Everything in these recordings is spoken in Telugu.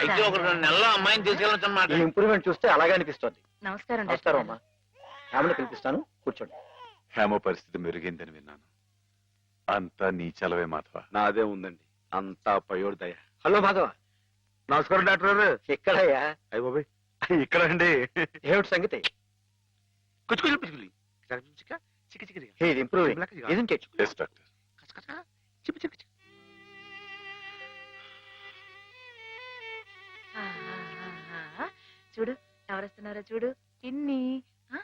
అయితే ఒక రెండు నెలల్లో అమ్మాయిని తీసుకెళ్ళచ్చు ఈ అన్నమాట ఇంప్రూవ్మెంట్ చూస్తే అలాగే అనిపిస్తుంది. నమస్కారం నమస్కారం అమ్మా. ఆమెను పిలిపిస్తాను. కూర్చోండి. హేమ పరిస్థితి మెరుగైందని విన్నాను. అంతా నీ చలవే మాధవ. నాదే ఉందండి. అంతా పయోడు దయ. హలో మాధవ. నమస్కారం డాక్టర్ గారు. ఎక్కడయ్యా? అయ్య బాబాయ్. ఇక్కడ అండి ఏమిటి సంగతి? కుచ్చుకులు పిచ్చుకులు చిక్క చిక్క చిక్క చిక్క ఇది ఇంప్రూవింగ్ ఇదంటే ఎస్ డాక్టర్. కచ్చ చిప్ప చిప్ప చిప్ప చూడు ఎవరొస్తున్నారో చూడు. పిన్ని. ఆ?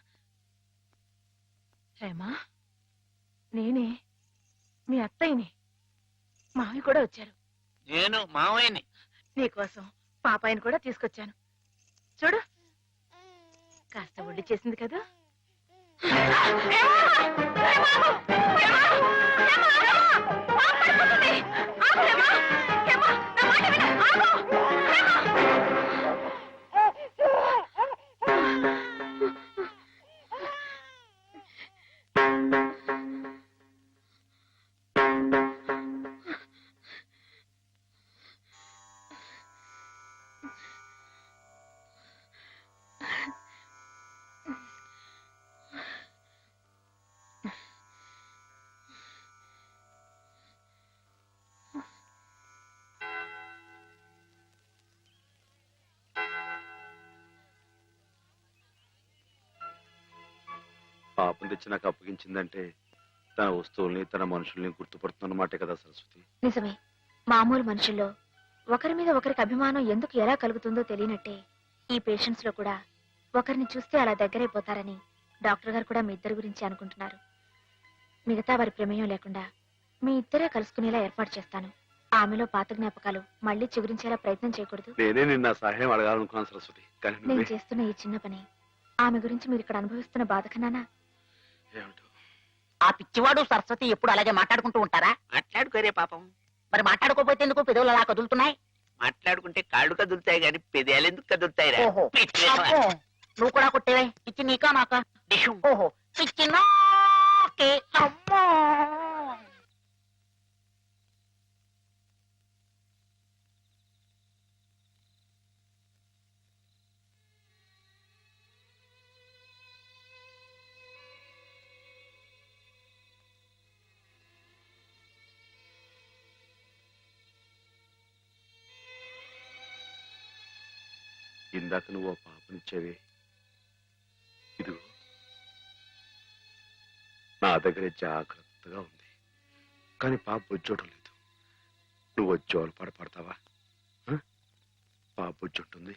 హేమా నేనే మీ అత్తయ్యని. మావి కూడా వచ్చారు. నేను మావయ్యని. నీకోసం పాపాయిని కూడా తీసుకొచ్చాను. చూడు కాస్త ఒళ్ళు చేసింది కదా. తెచ్చి నాకు అప్పగించిందంటే తన వస్తువుల్ని తన మనుషుల్ని గుర్తుపడుతున్నమాటే కదా సరస్వతి. నిజమే. మామూలు మనుషుల్లో ఒకరి మీద ఒకరికి అభిమానం ఎందుకు ఎలా కలుగుతుందో తెలియనట్టే ఈ పేషెంట్స్లో కూడా ఒకరిని చూస్తే అలా దగ్గరైపోతారని డాక్టర్ గారు కూడా మీ ఇద్దరి గురించి అనుకుంటున్నారు. మిగతా వారి ప్రమేయం లేకుండా మీ ఇద్దరే కలుసుకునేలా ఏర్పాటు చేస్తాను. ఆమెలో పాత జ్ఞాపకాలు మళ్ళీ చిగురించేలా ప్రయత్నం చేయకూడదు. నేనే నిన్న సహాయం అడగాలనుకున్నాను సరస్వతి. కానీ నేను నువ్వే చేస్తున్న ఈ చిన్న పని ఆమె గురించి మీరు ఇక్కడ అనుభవిస్తున్న బాధ కన్నానా? ఆ పిచ్చివాడు సరస్వతి ఎప్పుడు అలాగే మాట్లాడుకుంటూ ఉంటారా? మాట్లాడుకోరే పాపం. మరి మాట్లాడుకోపోతే ఎందుకు పెదవులు అలా కదులుతున్నాయి? మాట్లాడుకుంటే కాళ్ళు కదులుతాయి కానీ పెదేలు ఎందుకు కదులుతాయి ఓహో. అబ్బో, నువ్వు కూడా కొట్టేవే. పిచ్చి నీకా నాకా? ఓహో. పిచ్చి నాకే. అమ్మో. ఇందాక నువ్వు ఓ పాపనిచ్చావే ఇదిగో నా దగ్గర జాగ్రత్తగా ఉంది. కానీ పాప బొజ్జోటం లేదు. నువ్వు జోలు పడపడతావా పాప బొజ్జుంటుంది.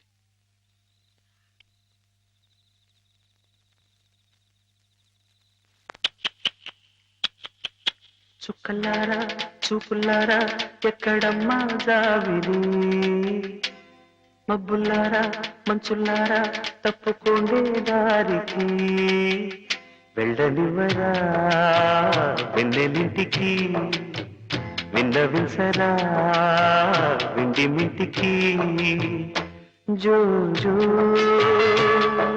చుక్కల్లారా చూపుల్లారా ఎక్కడమ్మా జావిరి మబ్బుల్లారా మంచుల్లారా తప్పుకోండే దారికి. వెళ్ళనివ్వరా వెన్నెలింటికి విన్నవింసరా విండి మింటికి. జో జో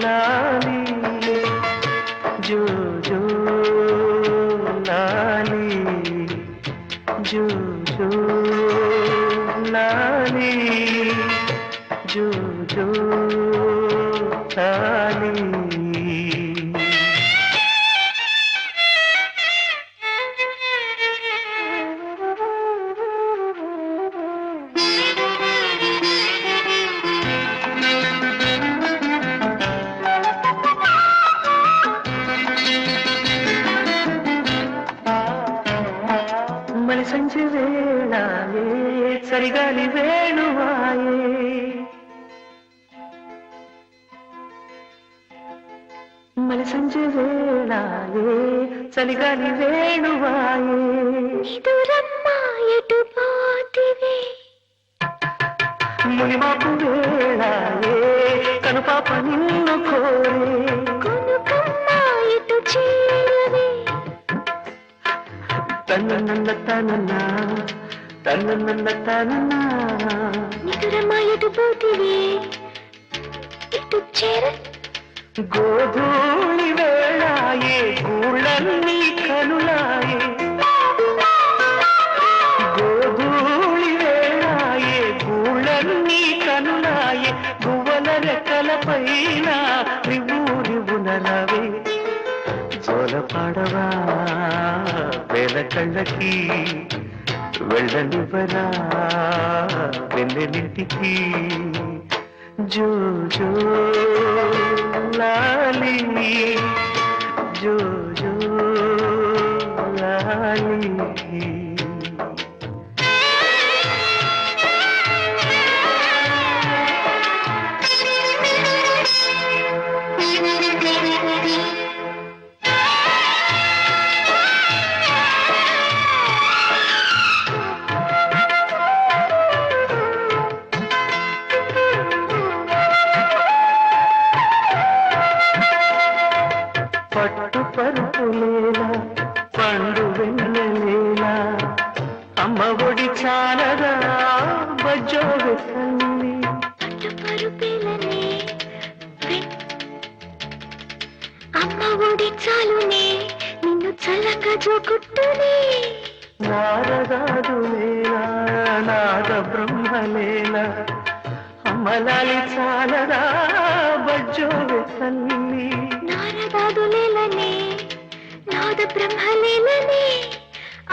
లాలి జో కనుపాప నిన్ను కోరే. చేరవే. తన్న తనన్న తన్న తనన్న నిదురమ్మా ఎటు పోతివే. ఇటు చేర. గోధూళి వేళాయే గూళ్ళన్నీ పాడవా వేల కళ్ళకి వెళ్ళనివ్వరా వెన్నెలింటికి జో జో లాలి జో జో లాలి పట్టు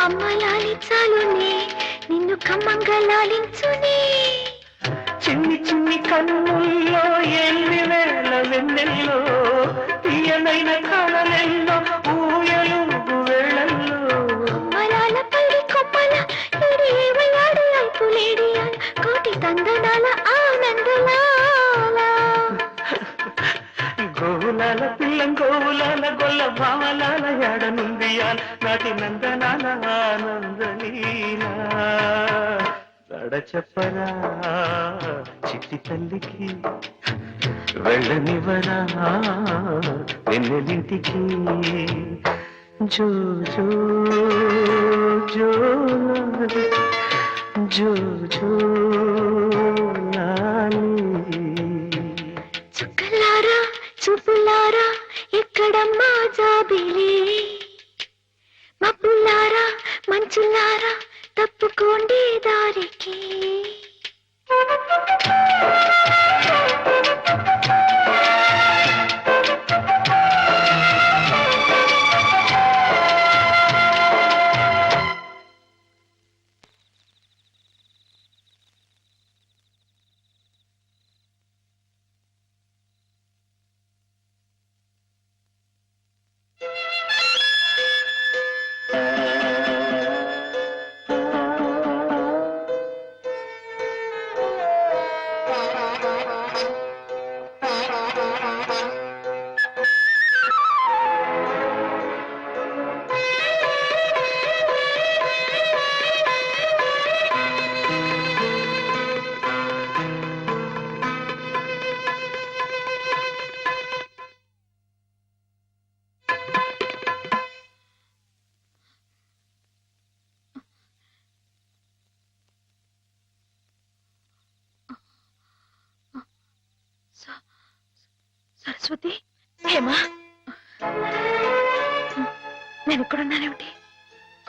అమ్మ లాలించాలునే నిన్ను కమ్మంగా లాలించునే చిన్ని చిన్ని కన్నుల్లో ఎన్ని వేల వెన్నెల్లో తీయనైన నాటి నందనాల ఆనందలీలా చెప్పరా చిట్టి తల్లికి వెళ్ళనివరా వెన్నెలింటికి జో జో జో జో జో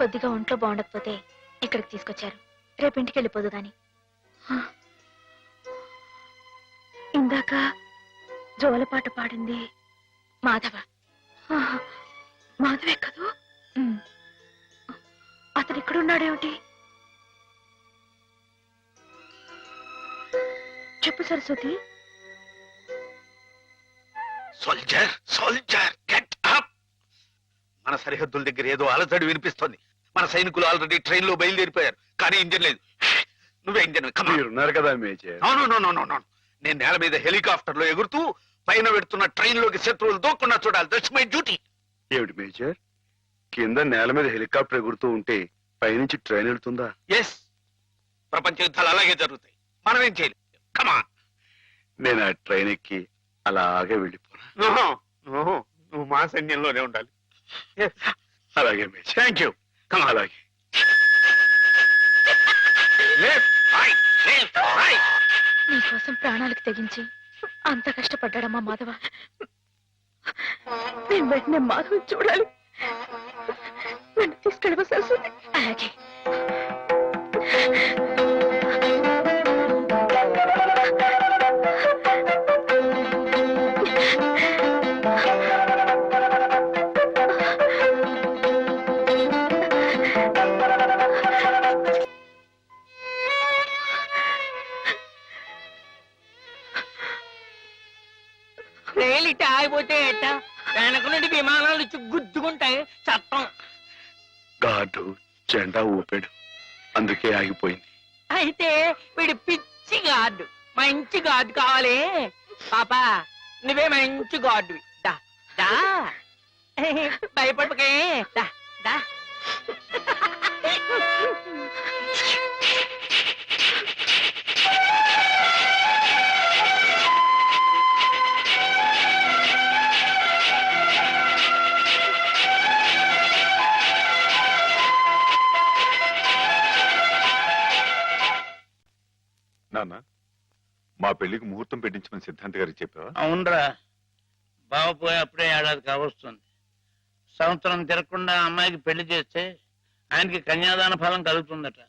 కొద్దిగా ఒంట్లో బాగుండకపోతే ఇక్కడికి తీసుకొచ్చారు. రేపు ఇంటికి వెళ్ళిపోదు గాని. ఇందాక జోలపాట పాడింది మాధవ. మాధవే కదూ. అతను ఇక్కడున్నాడేమిటి? చెప్పు Saraswati. Soldier soldier get up మన సరిహద్దుల దగ్గర ఏదో అలజడి వినిపిస్తోంది. మన సైనికులు ఆల్రెడీ ట్రైన్లో బయలుదేరిపోయారు. కానీ ఇంజన్ లేదు. నువ్వే ఇంజన్ మీరున్నారు కదా major. No no no no నేను నేల మీద హెలికాప్టర్లో ఎగురుతూ పైన పెడుతున్న ట్రైన్లోకి శత్రువులు దూకుండా చూడాలి. దట్స్ మై డ్యూటీ ఏమిటి మేజర్? కింద నేల మీద హెలికాప్టర్ ఎగురుతూ ఉంటే పైనుంచి ట్రైన్ వెళ్తుందా? ఎస్ ప్రపంచ యుద్ధాలు అలాగే జరుగుతాయి. మనం ఏం చేయలేం. కమాన్ నేను ఆ ట్రైన్ ఎక్కి అలాగే వెళ్ళిపోనా? నువ్వు మా సైన్యంలోనే ఉండాలి. అలాగే major. Thank you come on అలాగే లెఫ్ట్ రైట్ లెఫ్ట్ రైట్ నీకోసం ప్రాణాలకు తెగించి అంత కష్టపడ్డాడమ్మా మాధవ. నేను వెంటనే మాధవ చూడాలి. నన్ను తీసుకెళ్ళవ సరస్వతి అలాగే. ఆగిపోయింది. అయితే వీడు పిచ్చి గార్డు మంచి గార్డు కావాలి. పాపా నువ్వే మంచి గాడు దా దా. భయపడకే. నాన్న మా పెళ్ళికి ముహూర్తం పెట్టించమని సిద్ధాంత్ గారికి చెప్పావా? అవునరా. బావ పోయి అప్పుడే ఏడాది కావస్తుంది. సంవత్సరం తిరగకుండా అమ్మాయికి పెళ్ళి చేస్తే ఆయనకి కన్యాదాన ఫలం కలుగుతుందట.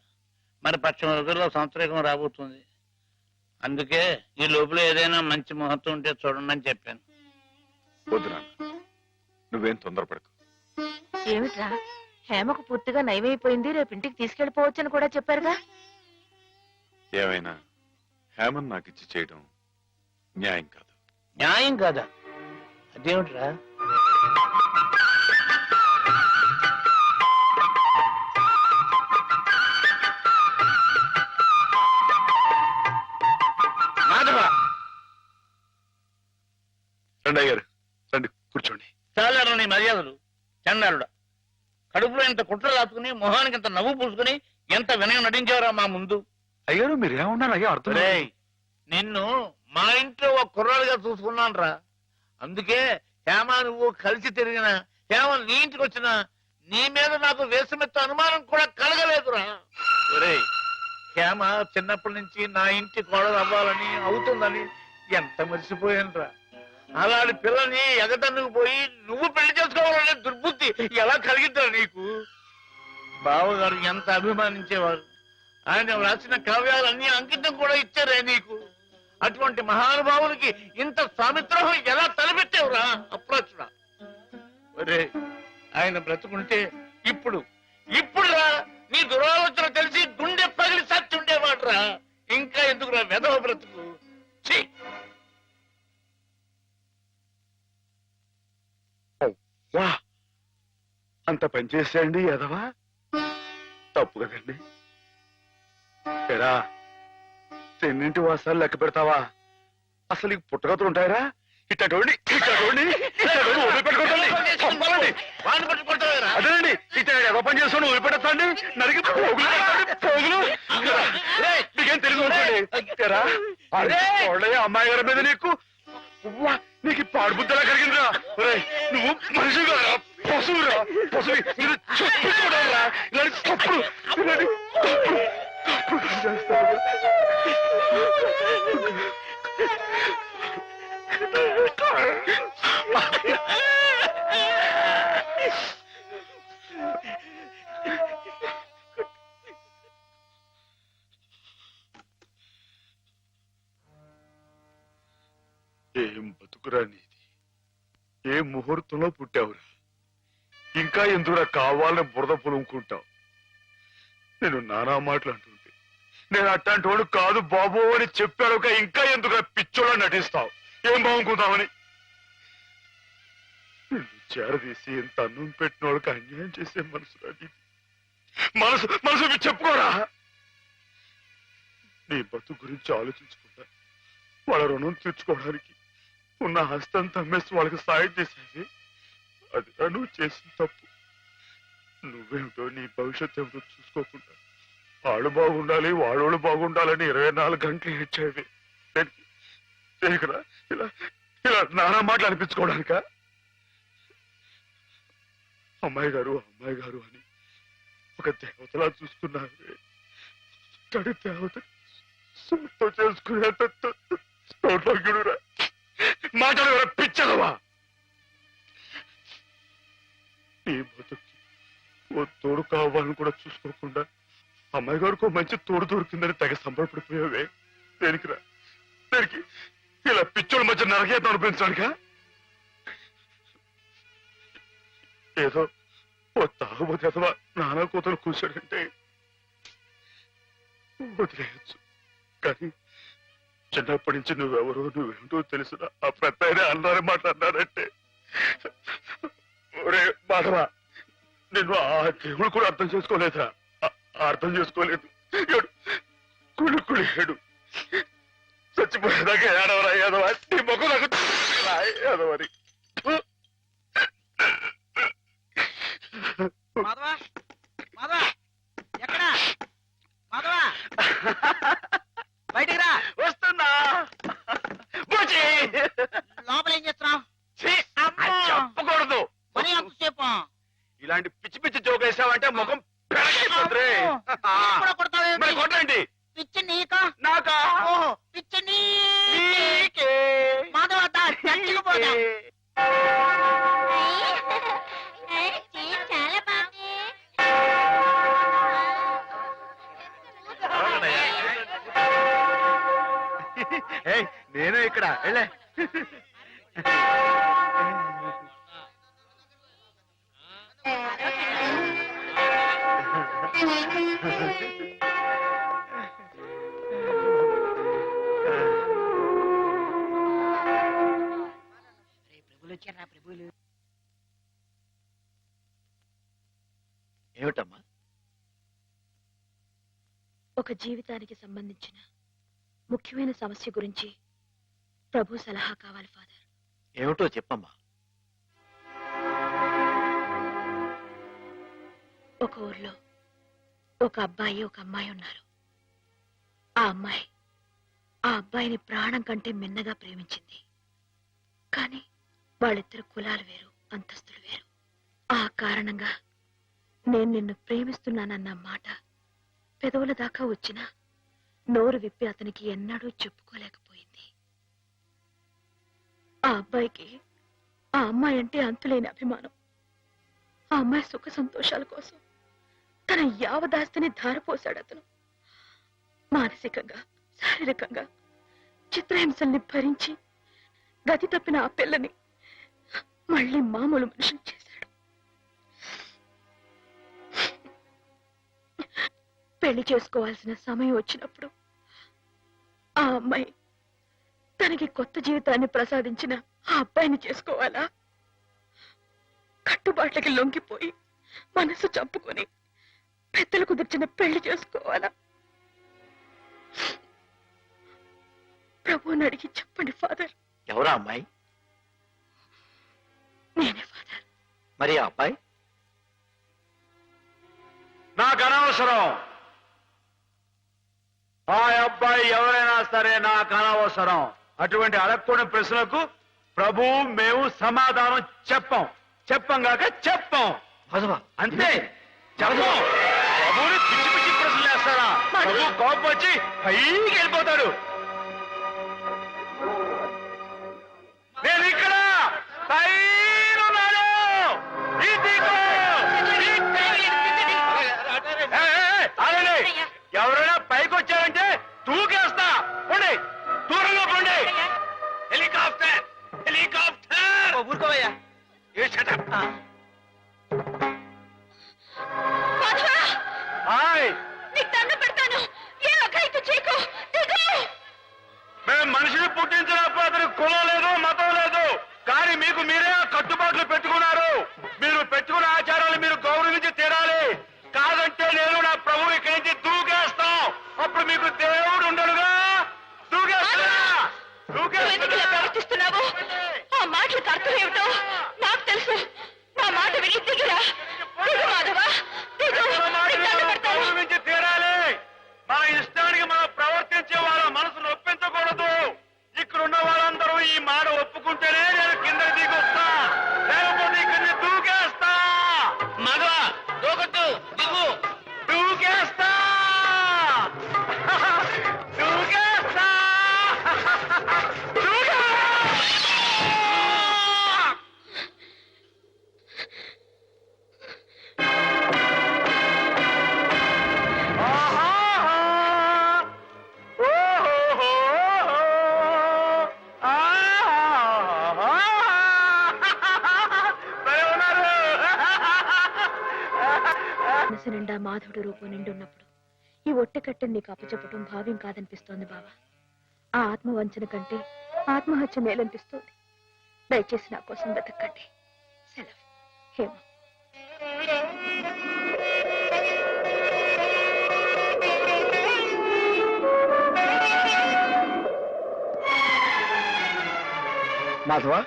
మరి పక్షం రోజుల్లో సంవత్సరం రాబోతుంది. అందుకే ఈ లోపల ఏదైనా మంచి ముహూర్తం ఉంటే చూడండి అని చెప్పాను. వద్దు నాన్న. నువ్వేం తొందరపడకు. ఏమిట్రా? హేమకు పూర్తిగా నయమైపోయింది రేపు ఇంటికి తీసుకెళ్ళిపోవచ్చని కూడా చెప్పారుగా. ఏమైనా? హేమన్ నాకు ఇచ్చి చేయడం న్యాయం కాదు. న్యాయం కాదా? అదేమిట్రా? మాధవ! రండి అయ్యారు రండి కూర్చోండి. చాలారు నీ మర్యాదలు? చండాలుడా! కడుపులో ఇంత కుట్ర రాసుకుని మొహానికి ఇంత నవ్వు పూసుకుని ఎంత వినయం నటించేవరా మా ముందు? అయ్యారు మీరు ఏమన్నారు అయ్యా అర్థం. రేయ్, నిన్ను మా ఇంట్లో ఒక కుర్రాడిగా చూసుకున్నాను రా అందుకే హేమ నువ్వు కలిసి తిరిగిన హేమ నీ ఇంటికి వచ్చిన నీ మీద నాకు వేసమెత్త అనుమానం కూడా కలగలేదురా. ఒరేయ్ హేమ చిన్నప్పటి నుంచి నా ఇంటి కోడలు అవ్వాలని అవుతుందని ఎంత మర్చిపోయాను రా అలాంటి పిల్లని ఎగటన్నుకు పోయి నువ్వు పెళ్ళి చేసుకోవాలనే దుర్బుద్ధి ఎలా కలిగిద్దా నీకు? బావగారు ఎంత అభిమానించేవారు. ఆయన రాసిన కావ్యాలన్నీ అంకితం కూడా ఇచ్చారే నీకు? అటువంటి మహానుభావులకి ఇంత సామిత్రహం ఎలా తలపెట్టావురా? అప్రోచుడా. ఒరే ఆయన బ్రతుకుంటే ఇప్పుడు ఇప్పుడురా నీ దురాలోచన తెలిసి గుండె పగిలి సచ్చుండేవాడు రా ఇంకా ఎందుకురా వెధవ బ్రతుకు? ఛీ! అంత పని చేసేయండి ఎదవా తప్పు కదండి. ఎరా తెన్నింటి వాసాలు లెక్క పెడతావా? అసలు ఈ పుట్టగతులు ఉంటాయరా? పట్టు కొడతావేరా? అదేనండి ఇతను ఏదో పని చేస్తాను వదిలిపెట్టండి నరికి పోగులు పోగులు. నీకేం చూడలే అమ్మాయి గారి మీద నీకు నీకు ఈ పాడు బుద్ధలా కలిగిందిరా. ఒరేయ్, నువ్వు మనిషిగా పశువురా. పశువు ఇది చెప్పుకోవడంరా ఇలాంటి తప్పుడు ఇలాంటి తప్పుడు తప్పుడు పని చేస్తావురా. ఏం బతుకురా నీది? ఏ ముహూర్తంలో పుట్టావురా? ఇంకా ఎందుకురా కావాలని బురద పులుముకుంటావు? నేను నానా మాటలు నేను అట్లాంటి వాడు కాదు బాబు అని చెప్పాడు ఇంకా ఎందుకు పిచ్చోళ్ళ నటిస్తావు? ఏం బాగుంకుందామని చేరదీసి ఎంత అన్నం పెట్టిన వాడికి అన్యాయం చేసే మనసు మనసు మనసు చెప్పుకోరా. నీ బతుకు గురించి ఆలోచించకుండా వాళ్ళ రుణం తీర్చుకోవడానికి ఉన్న హస్తం తమ్మేసి వాళ్ళకి సాయం చేసేది. అది నువ్వు చేసిన తప్పు. నువ్వేమిటో నీ భవిష్యత్తు ఏమిటో చూసుకోకుండా వాడు బాగుండాలి వాళ్ళు బాగుండాలని ఇరవై నాలుగు గంటలు ఇచ్చేవి ఇలా ఇలా నానా మాటలు అనిపించుకోవడానిక? అమ్మాయి గారు అమ్మాయి గారు అని ఒక దేవతలా చూసుకున్నారు తడి దేవత సొంతం చేసుకునేంత సౌభాగ్యుడురా. మాటలు పిచ్చదవా నీ బతుక్కి ఓ తోడు కావాలని కూడా చూసుకోకుండా అమ్మాయి గారికి మంచి తోడు దొరికిందని తెగ సంబరపడిపోయావే. దేనికిరా? దేనికి? ఇలా పిచ్చోళ్ళ మధ్య నరకేతం అనిపించడానిక ఏదో ఓ తాగుబోతే అథవా నానా కూతురు కూర్చోడంటే వదిలేయచ్చు. కానీ చిన్నప్పటి నుంచి నువ్వెవరో నువ్వేంటో తెలుసురా ఆ పెద్ద అన్నారే మాట అన్నాడంటే ఒరే మాధవ నిన్ను ఆ దేవుడు కూడా అర్థం చేసుకోలేదా అర్థం చేసుకోలేదు. ఏడు. చచ్చిపోయేదాకా ఏడవరా ఏదవ నీ ముఖం నాకు చూపించరా, ఒక జీవితానికి సంబంధించిన ముఖ్యమైన సమస్య గురించి ప్రభు సలహా కావాలి ఫాదర్. ఏమిటో చెప్పమ్మా. ఒక ఊర్లో ఒక అబ్బాయి ఒక అమ్మాయి ఉన్నారు. ఆ అమ్మాయి ఆ అబ్బాయిని ప్రాణం కంటే మిన్నగా ప్రేమించింది. కానీ వాళ్ళిద్దరు కులాలు వేరు అంతస్తులు వేరు. ఆ కారణంగా నేను నిన్ను ప్రేమిస్తున్నానన్న మాట పెదవుల దాకా వచ్చినా నోరు విప్పి అతనికి ఎన్నడూ చెప్పుకోలేకపోయింది. ఆ అబ్బాయికి ఆ అమ్మాయి అంటే అంతులేని అభిమానం. ఆ అమ్మాయి సుఖ సంతోషాల కోసం తన యావదాస్తిని ధారపోశాడు అతను. మానసికంగా శారీరకంగా చిత్రహింసల్ని భరించి గతి తప్పిన ఆ పిల్లని మళ్ళీ మామూలు మనిషిని చేశాడు. పెళ్ళి చేసుకోవాల్సిన సమయం వచ్చినప్పుడు ఆ అమ్మాయి తనకి కొత్త జీవితాన్ని ప్రసాదించిన ఆ అబ్బాయిని చేసుకోవాలా? కట్టుబాట్లకి లొంగిపోయి మనసు చంపుకొని పెద్దలు కుదిర్చిన పెళ్ళి చేసుకోవాలా? ప్రభువుని అడిగి చెప్పండి ఫాదర్. ఎవరా అమ్మాయి? నేనే ఫాదర్. మరి ఆ అబ్బాయి? నాకు అనవసరం. ఆ అబ్బాయి ఎవరైనా సరే నాకు అనవసరం అటువంటి అడగకూడని ప్రశ్నలకు ప్రభు మేము సమాధానం చెప్పం. చెప్పం కాక చెప్పం. మాధవ అంతే. చెప్పం. ప్రభుని పిచ్చి పిచ్చి ప్రశ్నలు వేస్తారా? ప్రభు కోపం వచ్చి పైకి వెళ్ళిపోతాడు. నేను ఇక్కడ. ఎవరైనా పైకి వచ్చారంటే తూకేస్తా. పోండి. దూరంగా పోండి. హెలికాప్టర్. హెలికాప్టర్. ఊరుకోవయ్యా. ఏ up. హాయ్. మేము మనిషిని పుట్టించినప్పుడు అతనికి కులం లేదు మతం లేదు. కానీ మీకు మీరే కట్టుబాట్లు పెట్టుకున్నారు. మీరు పెట్టుకున్న ఆచారాలు మీరు గౌరవించి తీరాలి. కాదంటే నేను నా ప్రభు ఇక్కడి మీకు దేవుడు మనసు నిండా మాధవుడు రూపం నిండున్నప్పుడు ఈ ఒట్టెకట్టెని నీకు అప్పచెప్పటం భావ్యం కాదనిపిస్తోంది బావా. ఆ ఆత్మవంచన కంటే ఆత్మహత్య మేలనిపిస్తోంది. దయచేసి నా కోసం వెతకండి. సెలవు. హేమ. మాధవ?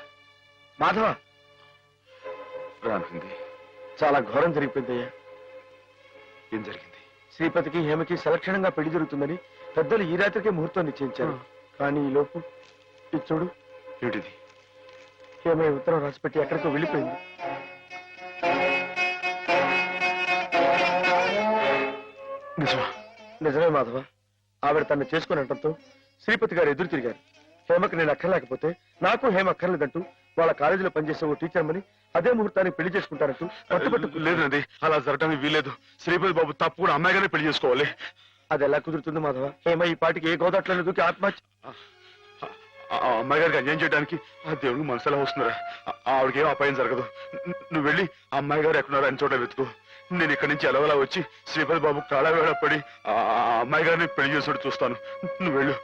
మాధవ? రానుంది చాలా ఘోరం జరిగిపోయిందయ్యా. ఏం జరిగింది? శ్రీపతికి హేమకి సలక్షణంగా పెళ్ళి జరుగుతుందని పెద్దలు ఈ రాత్రికే ముహూర్తం నిశ్చయించారు. కానీ ఈ లోపు ఇది చూడు. ఏమిటిది? హేమ ఉత్తరం రాసిపెట్టి ఎక్కడికో వెళ్ళిపోయింది. నిజమా? నిజమే మాధవ. ఆవిడ తను చేసుకుని అనడంతో శ్రీపతి గారు ఎదురు తిరిగారు. హేమకి నేను అక్కర్లేకపోతే నాకు హేమ అక్కర్లేదంటూ వాళ్ళ కాలేజీలో పనిచేసే ఓ టీచర్ మని అదే ముహూర్తానికి పెళ్ళి చేసుకుంటారంటూ పట్టుబట్టు లేదండి అలా జరగడానికి వీలేదు శ్రీపతి బాబు తప్పు కూడా అమ్మాయిగానే పెళ్ళి చేసుకోవాలి. అది ఎలా కుదురుతుంది మాధవ. హేమ ఈ పాటికి ఏ గోదాట్లను దూకి ఆత్మహత్య అమ్మాయి గారికి అన్యాయం చేయడానికి ఆ దేవుడికి మనసు ఎలా వస్తుందిరా? ఆ- ఆవిడకి ఏం అపాయం జరగదు. నువ్వు వెళ్ళి ఆ అమ్మాయి గారు ఎక్కడున్నారో అని చోట వెతుకు. నేను ఇక్కడి నుంచి ఎలవలా వచ్చి శ్రీపతి బాబు కాళవేళ పడి ఆ ఆ అమ్మాయి గారిని పెళ్ళి చేసుడు చూస్తాను. నువ్వు వెళ్ళు.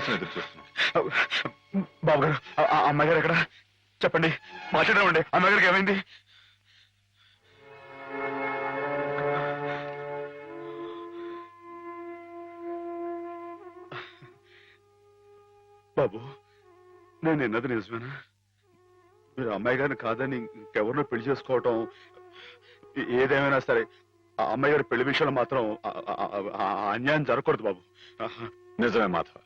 నీకోసం ఎదురు చూస్తున్నాను. బాబు గారు అమ్మాయి గారు ఎక్కడ? చెప్పండి. మాట్లాడమండి. అమ్మాయి గారికి ఏమైంది? బాబు నేను విన్నది నిజమేనా? మీరు అమ్మాయి గారిని కాదని ఇంకెవరినో పెళ్ళి చేసుకోవటం ఏదేమైనా సరే ఆ అమ్మాయి గారి పెళ్ళి విషయంలో మాత్రం అన్యాయం జరగకూడదు బాబు. నిజమే మాధవ.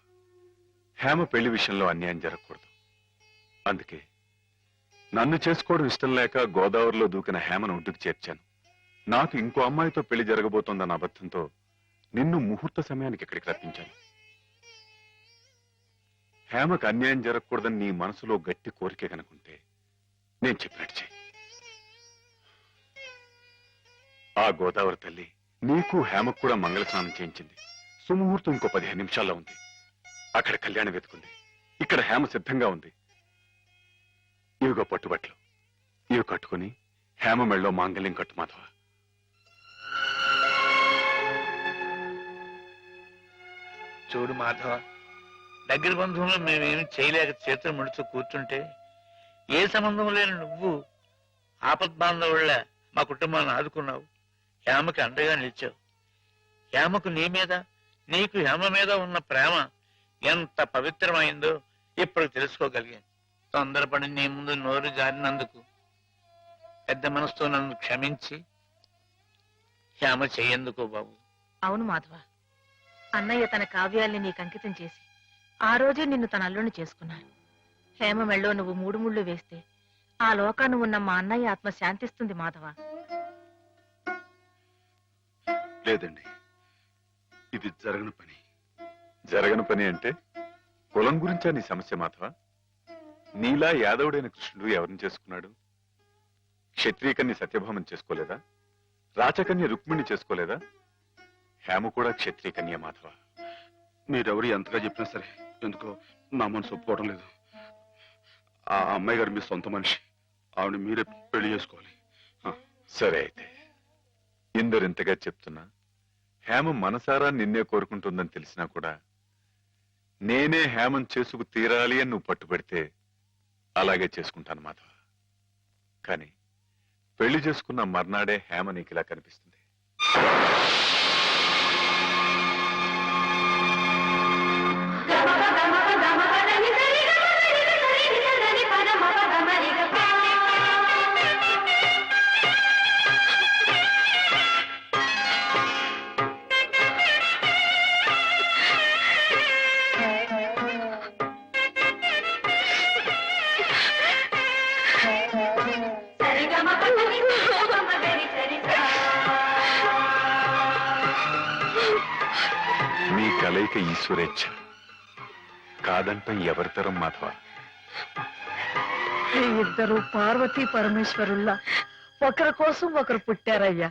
హేమ పెళ్ళి విషయంలో అన్యాయం జరగకూడదు. అందుకే నన్ను చేసుకోవడం ఇష్టం లేక గోదావరిలో దూకిన హేమను ఒడ్డుకు చేర్చాను. నాకు ఇంకో అమ్మాయితో పెళ్ళి జరగబోతోందన్న అబద్ధంతో నిన్ను ముహూర్త సమయానికి ఇక్కడికి రప్పించాను. హేమకు అన్యాయం జరగకూడదని నీ మనసులో గట్టి కోరిక కనుకుంటే నేను చెప్పినట్టు చెయ్యి ఆ గోదావరి తల్లి నీకు హేమకు కూడా మంగళ స్నానం చేయించింది. సుముహూర్తం ఇంకో పదిహేను నిమిషాల్లో ఉంది. అక్కడ కళ్యాణం వెతుకుంది. ఇక్కడ హేమ సిద్ధంగా ఉంది. ఇవిగో పట్టుబట్లు. ఇవి కట్టుకుని హేమ మెళ్ళలో మాంగళ్యం కట్టు మాధవ. చూడు మాధవ దగ్గర బంధువులు మేమేమి చేయలేక చేతులు ముడుచు కూర్చుంటే ఏ సంబంధం లేని నువ్వు ఆపద్బాంధవుళ్ళ మా కుటుంబాన్ని ఆదుకున్నావు. హేమకి అండగా నిలిచావు. హేమకు నీ మీద నీకు హేమ మీద ఉన్న ప్రేమ ఎంత పవిత్రమైందో ఇప్పుడు తెలుసుకోగలిగాను తొందరపడి నీ ముందు నోరు జారినందుకు పెద్ద మనసుతో నన్ను క్షమించి హేమ చెయ్యేందుకు బాబు. అవును మాధవ. అన్నయ్య తన కావ్యాల్ని నీకు అంకితం చేసి ఆ రోజే నిన్ను తన అల్లుని చేసుకున్నారు హేమ మెళ్ళో నువ్వు మూడు ముళ్ళు వేస్తే ఆ లోకాను ఉన్న మా అన్నయ్య ఆత్మ శాంతిస్తుంది మాధవ. లేదండి. ఇది జరగని పని. జరగని పని అంటే కులం గురించా నీ సమస్య మాధవ? నీలా యాదవుడైన కృష్ణుడు ఎవరిని చేసుకున్నాడు? క్షత్రియకన్య సత్యభామని చేసుకోలేదా? రాచకన్య రుక్మిణి చేసుకోలేదా? హేమ కూడా క్షత్రియకన్య మాధవ? మీరెవరు ఎంతగా చెప్పినా సరే ఎందుకో నా మనసు ఒప్పుకోవడం లేదు. ఆ అమ్మాయి గారు మీ సొంత మనిషి. ఆవిడ మీరే పెళ్ళి చేసుకోవాలి. సరే అయితే. ఇందరింతగా చెప్తున్నా. హేమ మనసారా నిన్నే కోరుకుంటుందని తెలిసినా కూడా నేనే హేమం చేసుకు తీరాలి అని నువ్వు పట్టుబడితే అలాగే చేసుకుంటాను మాధవ. కానీ పెళ్ళి చేసుకున్న మర్నాడే హేమ నీకు ఇలా కనిపిస్తుంది. కలయిక ఈశ్వరేచ్ఛ కాదంటే ఎవరితరం మాధవ? ఇద్దరు పార్వతీ పరమేశ్వరుల్లా. ఒకరి కోసం ఒకరు పుట్టారయ్యా.